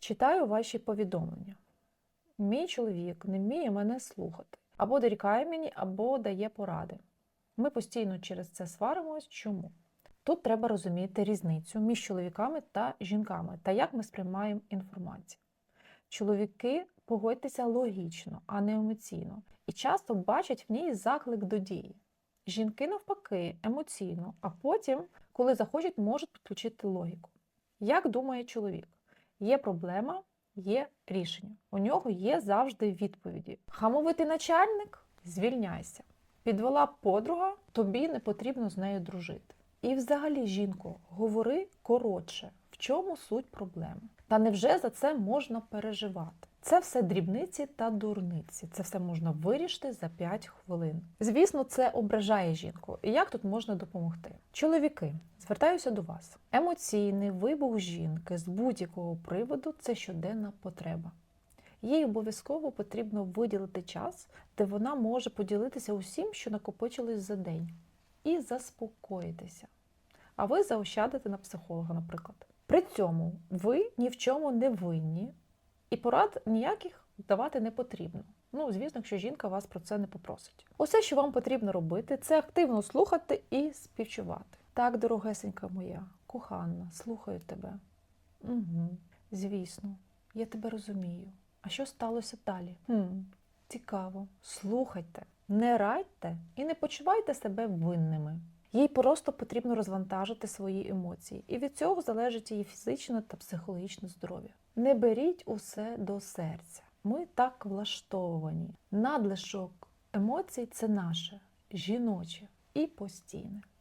Читаю ваші повідомлення. Мій чоловік не вміє мене слухати. Або дорікає мені, або дає поради. Ми постійно через це сваримось. Чому? Тут треба розуміти різницю між чоловіками та жінками та як ми сприймаємо інформацію. Чоловіки погодьтеся логічно, а не емоційно, і часто бачать в ній заклик до дії. Жінки навпаки емоційно, а потім, коли захочуть, можуть підключити логіку. Як думає чоловік? Є проблема, є рішення. У нього є завжди відповіді. Хамовитий начальник звільняйся. Підвела подруга, тобі не потрібно з нею дружити. І взагалі, жінко, говори коротше, в чому суть проблеми. Та невже за це можна переживати? Це все дрібниці та дурниці. Це все можна вирішити за 5 хвилин. Звісно, це ображає жінку. І як тут можна допомогти? Чоловіки, звертаюся до вас. Емоційний вибух жінки з будь-якого приводу це щоденна потреба. Їй обов'язково потрібно виділити час, де вона може поділитися усім, що накопичилось за день, і заспокоїтися. А ви заощадите на психолога, наприклад. При цьому ви ні в чому не винні, і порад ніяких давати не потрібно. Ну, звісно, якщо жінка вас про це не попросить. Усе, що вам потрібно робити, це активно слухати і співчувати. Так, дорогесенька моя, кохана, слухаю тебе. Угу, звісно, я тебе розумію. А що сталося далі? Хм, цікаво. Слухайте, не радьте і не почувайте себе винними. Їй просто потрібно розвантажити свої емоції, і від цього залежить її фізичне та психологічне здоров'я. Не беріть усе до серця. Ми так влаштовані. Надлишок емоцій це наше жіноче і постійне.